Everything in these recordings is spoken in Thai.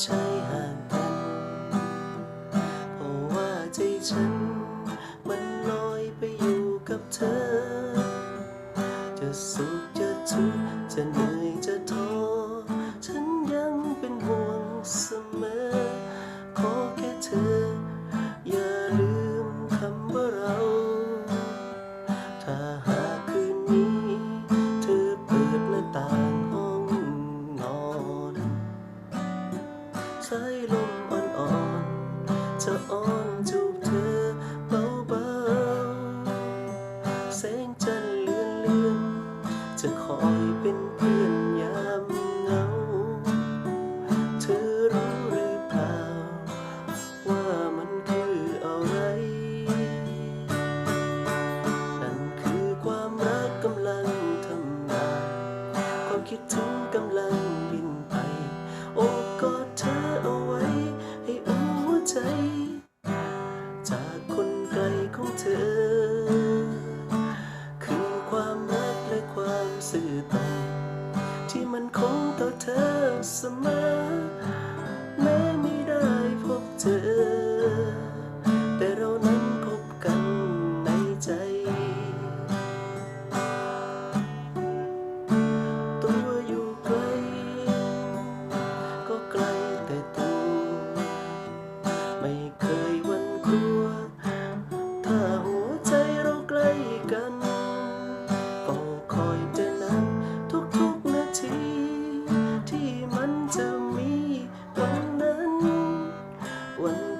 ใจห่างกันเพราะว่าใจฉัน มันลอยไปอยู่กับเธอ จะสุขจะทุกข์จะเหนื่อยะอ้อนจูบเธอเบาๆแสงจันทร์เลือนเลือนจะคอยเป็นเพื่อนยามเหงา เธอรู้หรือเปล่า ว่ามันคืออะไร นั่นคือความรักกำลังทำงาน ความคิดถึงกำลัง ซื่อตรงที่มันคงต่อเธอเสมอ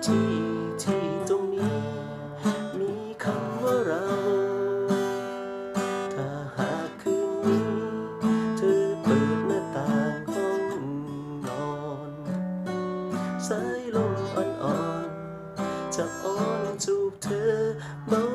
ที่ที่ตรงนี้ มีคำว่าเรา ถ้าหากคืนนี้ เธอเปิดหน้าต่างห้องนอนสายลมอ่อนๆจะอ้อนจูบเธอเบา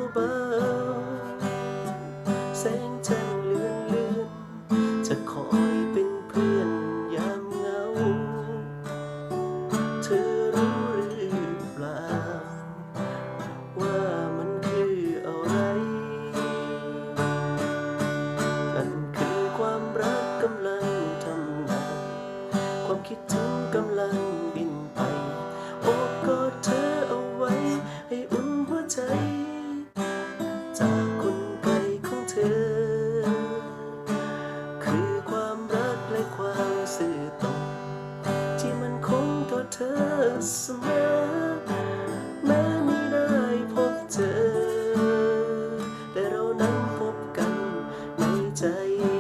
ใจ